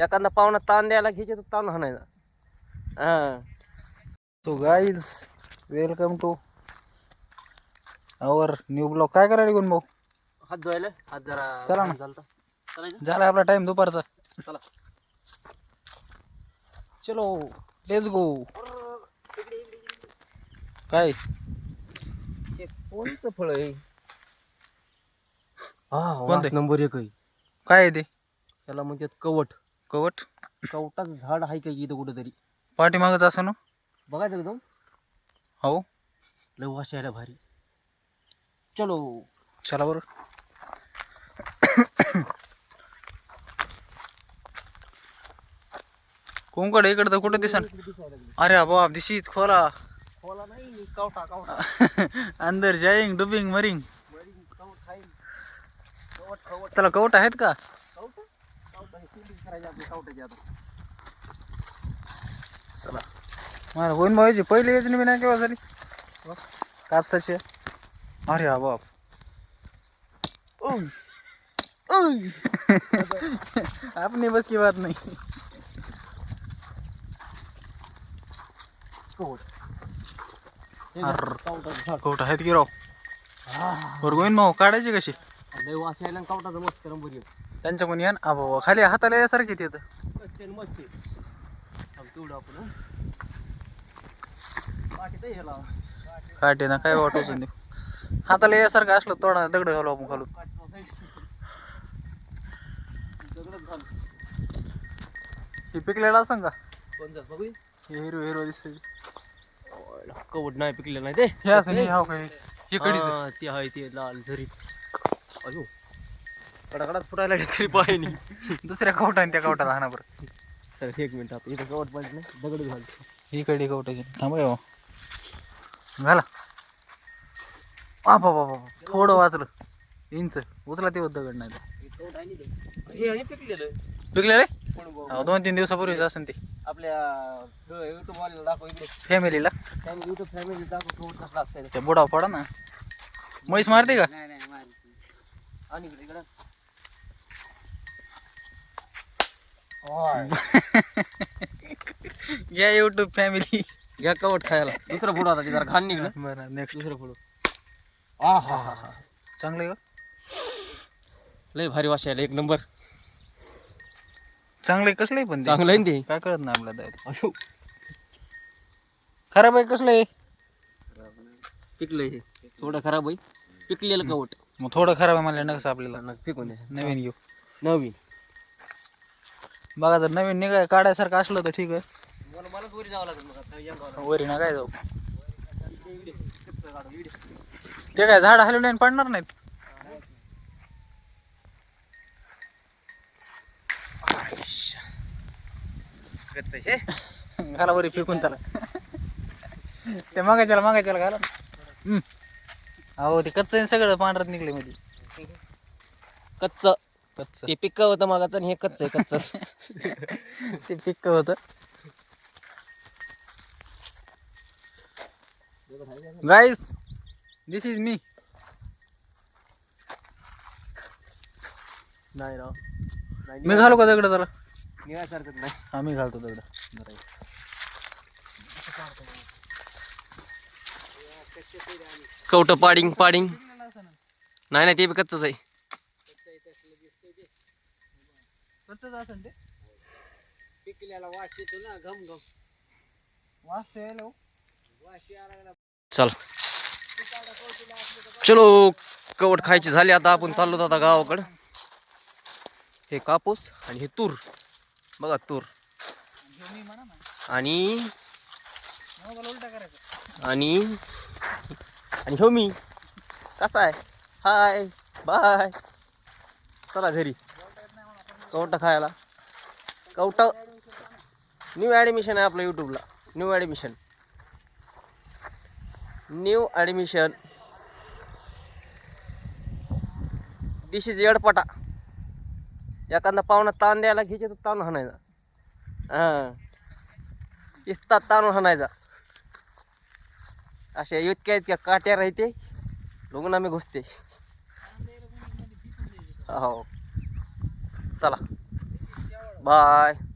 एखादा पाहुणा ताण द्यायला घ्यायचे तर ताण हाणायचा. हा. So guys welcome to our new blog काय करायला घेऊन भाऊ? हात धुवायला. हात जरा चला ना. चालतं चालायचं? झाला आपला टाइम दुपारचा. चला. चलो लेट्स गो काय? कोणचं फळ आहे? हा नंबर एक आहे. काय आहे ते? त्याला म्हणतात कवट. कवट? कवटाचं झाड आहे का इथं कुठंतरी? पाठीमागच असं ना? बघायचं का जाऊन? हो. लय वास यायला भारी. चलो. चला बरं. कोंकड इकडं तर कुठं दिसन? अरे बाप इज खोला. खोला नाही कवटा कवटा अंदर जाईंग डुबिंग मरिंग कवट खाईन कवट कवट त्याला कवट आहेत का कवट कवट हे shooting करायचे आपले कवटाचे आता चला. मला होईन भाऊची पहिली योजने मी नाही केव्हा झाली? कापसाची अरे हा बाप. आपने बस की बात नाही. कवट आहेत की राव? बरं गोविंद भाऊ काढायची कशी लय वास यायला कवटाचं मस्त त्यांच्या कोणी या ना. खाली हाताला यासारखी येतं कच्चे आणि मच्छी. थांब तेवढं आपण हं. काटे ना काय वाटवचं ते हाताला यासारखं असलं तोडा दगड घालू आपण खालू. दगडच घाल. हे पिकलेलं असं का? कोणतं बघू दे. हे हिरो हिरो दिसते कवट नाही पिकलेलं नाही ते. हे असं नाही हाव काय हे कडीच हा, ते आहे ते लाल झरी. अयो. कडाकडात फुटायला तरी पाय नाही. दुसऱ्या कवटाने त्या कवटाला हाना बरं. तर एक मिनिट आता. इथं कवट पाहिजे नाही दगड घाल ही कडी कवटाची थांबा हो. घाला आ बाबा थोडं वाचलं. इंच. उचला ते दगड नाही पिकलेलं. दोन तीन दिवसापूर्वीच असेल ते. आपल्या दाखव इकडे. फॅमिलीला फॅमिली युट्यूब फॅमिली दाखव त्या बुडा पडा ना. म्हैस मारते का? नाही आणि इकडे या युट्यूब फॅमिली घ्या कवट खायला. दुसरं फोटो आता ते जरा घाण निघलं. बरं नेक्स्ट दुसरं फोटो आ हा हा हा. चांगलं आहे का? लय भारी वाश यायला एक नंबर. चांगलं आहे कसलं आहे पण ते? चांगलं आहे ना ते? काय कळत नाही आपल्याला त्यात. अयो खराब आहे कसलं आहे? पिकलंय हे. थोडं खराब आहे. पिकलेलं कवट मग थोडं खराब आहे मला नकस आपल्याला. नग फेकून द्या नवीन घेऊ. नवीन. बघा जर नवीन निघाय काढायसारखं असलं तर ठीक आहे. मला मलाच वरी जावं लागेल मग आता. वरी ना काय जाऊ. ते काय झाड हलवले आणि पडणार नाहीत? आहे हे. घाला वरी फेकून त्याला. ते मागायच्याला मागायच्याला घाला हम्म. अहो ते कच्चं आहे सगळं पांढरत निघले मध्ये. कच्चं. कच्चं. ते पिक्क होतं मागाचं आणि हे कच्चं आहे कच्चं. ते पिक्क होतं. गाईस दिस इज मी नाही राव. मी घालू का दगड त्याला निघायसारखंच नाही. आम्ही घालतो दगड. कवट पाडिंग पाडिंग. नाही नाही ते बी कच्चंच आहे. पिकल्याला वास येतो ना घम घम वास यायला. चल. चलो कवट खायची झाली आता आपण चाललो आता गावाकडं. हे कापूस आणि हे तूर. बघा तूर. आणि आणि आणि हो मी. कसा आहे? हाय बाय चला घरी. कवटा खायला. कवटा. न्यू ॲडमिशन आहे आपलं यूट्यूबला new admission new admission this is एडपटा एखादा पाहुणा ताण द्यायला घ्यायचे तर ताण हाणायचा. हां. इस्ता ताण हाणायचा. अशा इतक्या इतक्या काट्या राहते. लगून आम्ही घुसते. हो. चला. बाय